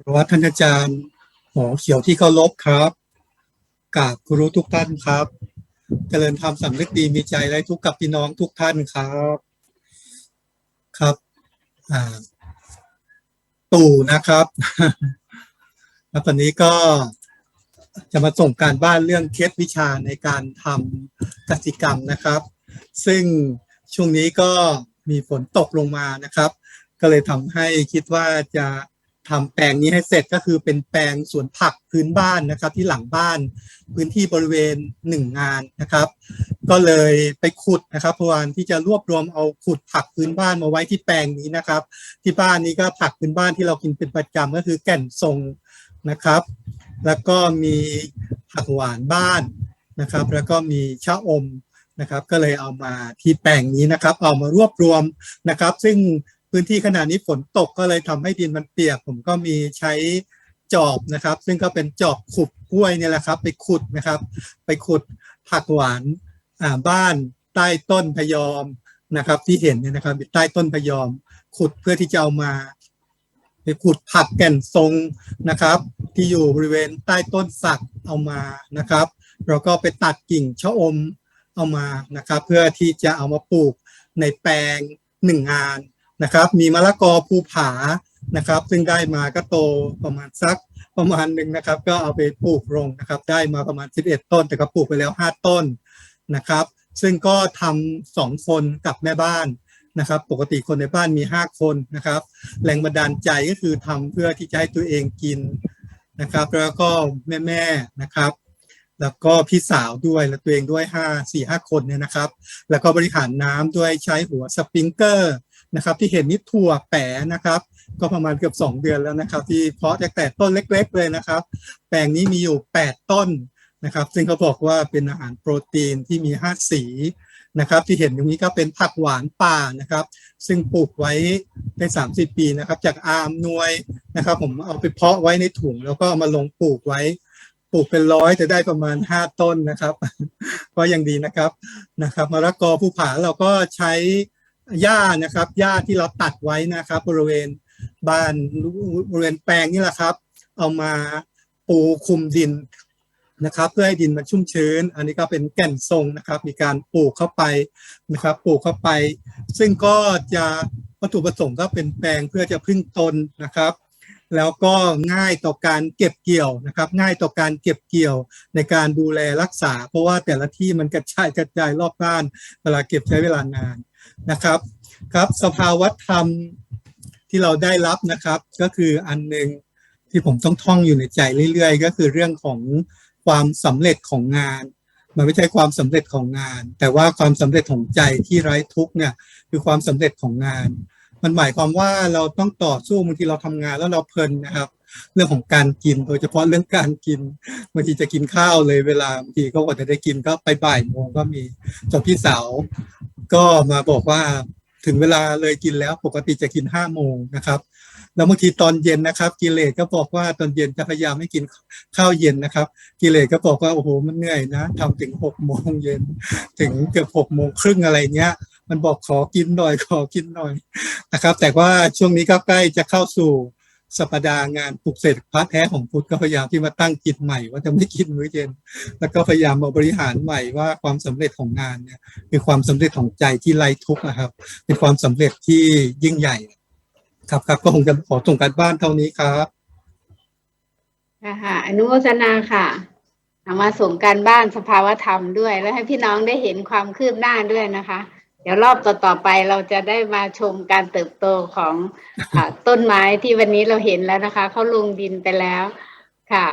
หรือว่าท่านอาจารย์หมอเขียวที่เคารพครับกราบครูทุกท่านครับ เจริญธรรมสำนึกดีมีใจไรทุกข์กับพี่น้องทุกท่านครับครับตู่นะครับ แล้วตอนนี้ก็จะมาส่งการบ้านเรื่องเคสวิชาในการทำกสิกรรมนะครับ ซึ่งช่วงนี้ก็มีฝนตกลงมานะครับ ก็เลยทำให้คิดว่าจะ ทำแปลงนี้ให้เสร็จก็คือเป็นแปลงสวนผักพื้นบ้านนะครับ ที่หลังบ้านพื้นที่บริเวณหนึ่งงานนะครับ ก็เลยไปขุดนะครับพวันที่จะรวบรวมเอาขุดผักพื้นบ้านมาไว้ที่แปลงนี้นะครับ ที่บ้านนี้ก็ผักพื้นบ้านที่เรากินเป็นประจำก็คือแก่นทรงนะครับ แล้วก็มีผักหวานบ้านนะครับ แล้วก็มีชะอมนะครับ ก็เลยเอามาที่แปลงนี้นะครับ เอามารวบรวมนะครับ ซึ่ง พื้นที่ขนาดนี้ฝนตกก็เลยทำให้ดินมันเปียก ผมก็มีใช้จอบนะครับ ซึ่งก็เป็นจอบขุดกล้วยเนี่ยแหละครับ ไปขุดนะครับ ไปขุดผักหวานอ่าบ้านใต้ต้นพยอมนะครับ ที่เห็นเนี่ยนะครับใต้ต้นพยอม ขุดเพื่อที่จะเอามาไปขุดผักแก่นทรงนะครับ ที่อยู่บริเวณใต้ต้นสักเอามานะครับแล้วก็ไปตัดกิ่งชะอมเอามานะครับ เพื่อที่จะเอามาปลูกในแปลงหนึ่งงาน นะครับ มีมะละกอภูผานะครับ ซึ่งได้มาก็โตประมาณสักประมาณหนึ่งนะครับ ก็เอาไปปลูกลงนะครับ ได้มาประมาณ 11 ต้นแต่ก็ปลูกไปแล้ว 5 ต้นนะครับ ซึ่งก็ทำสองคนกับแม่บ้านนะครับ ปกติคนในบ้านมี 5 คนนะครับ แรงบันดาลใจก็คือทำเพื่อที่จะให้ตัวเองกินนะครับ แล้วก็แม่ๆนะครับแล้วก็พี่สาวด้วยและตัวเองด้วยห้าสี่ห้าคนเนี่ยนะครับ แล้วก็บริหารน้ำด้วยใช้หัวสปริงเกอร์ นะครับ ที่เห็นนี่ถั่วแปะนะครับ ก็ประมาณเกือบสองเดือนแล้วนะครับ ที่เพาะจากแต่ต้นเล็ก ๆ เลยนะครับ แปลงนี้มีอยู่แปดต้นนะครับ ซึ่งเขาบอกว่าเป็นอาหารโปรตีนที่มีห้าสีนะครับที่เห็นตรงนี้ก็เป็นผักหวานป่านะครับ ซึ่งปลูกไว้ได้ 30 ปีนะครับ จากอาร์มนวยนะครับ ผมเอาไปเพาะไว้ในถุง แล้วก็ามาลงปลูกไว้ปลูกเป็นร้อยแต่ได้ประมาณ 5 ต้นนะครับ ก็ยังดีนะครับนะครับมะละกอภูผาเราก็ใช้ หญ้านะครับหญ้าที่เราตัดไว้นะครับ บริเวณบ้านบริเวณแปลงนี่แหละครับ เอามาปูคุมดินนะครับ เพื่อให้ดินมันชุ่มชื้น อันนี้ก็เป็นแก่นทรงนะครับ มีการปลูกเข้าไปนะครับ ปลูกเข้าไป ซึ่งก็จะวัตถุประสงค์ก็เป็นแปลงเพื่อจะพึ่งตนนะครับ แล้วก็ง่ายต่อการเก็บเกี่ยวนะครับ ง่ายต่อการเก็บเกี่ยวในการดูแลรักษา เพราะว่าแต่ละที่มันกระจายกระจายรอบบ้านเวลาเก็บใช้เวลานาน นะครับครับสภาวธรรมที่เราได้รับนะครับ ก็คืออันหนึ่งที่ผมต้องท่องอยู่ในใจเรื่อยๆ ก็คือเรื่องของความสำเร็จของงาน มันไม่ใช่ความสำเร็จของงาน แต่ว่าความสำเร็จของใจที่ไร้ทุกเนี่ยคือความสำเร็จของงาน มันหมายความว่าเราต้องต่อสู้บางทีเราทำงานแล้วเราเพลินนะครับ เรื่องของการกินโดยเฉพาะเรื่องการกินบางทีจะกินข้าวเลยเวลาบางทีก็กว่าจะได้กินก็ไปบ่ายโมงก็มีจนพี่สาว ก็มาบอกว่าถึงเวลาเลยกินแล้วปกติจะกินห้าโมงนะครับแล้วบางทีตอนเย็นนะครับกิเลสก็บอกว่าตอนเย็นจะพยายามไม่กินข้าวเย็นนะครับ กิเลสก็บอกว่าโอ้โหมันเหนื่อยนะทำถึงหกโมงเย็นถึงเกือบหกโมงครึ่งอะไรเงี้ย มันบอกขอกินหน่อยขอกินหน่อยนะครับ แต่ว่าช่วงนี้ก็ใกล้จะเข้าสู่ สัปดาห์งานปลุกเสกพระแท้ของพุทธก็พยายามที่มาตั้งจิตใหม่ ว่าจะไม่กินมื้อเย็น แล้วก็พยายามมาบริหารใหม่ว่าความสำเร็จของงานเนี่ยคือความสำเร็จของใจที่ไร้ทุกข์นะครับ เป็นความสำเร็จที่ยิ่งใหญ่ ครับครับก็คงจะขอส่งการบ้านเท่านี้ครับค่ะค่ะอนุโมทนาค่ะเอามาส่งการบ้านสภาวธรรมด้วย แล้วให้พี่น้องได้เห็นความคืบหน้าด้วยนะคะ เดี๋ยวรอบต่อๆไปเราจะได้มาชมการเติบโตของอต้นไม้ที่วันนี้เราเห็นแล้วนะคะเขาลงดินไปแล้วค่ะ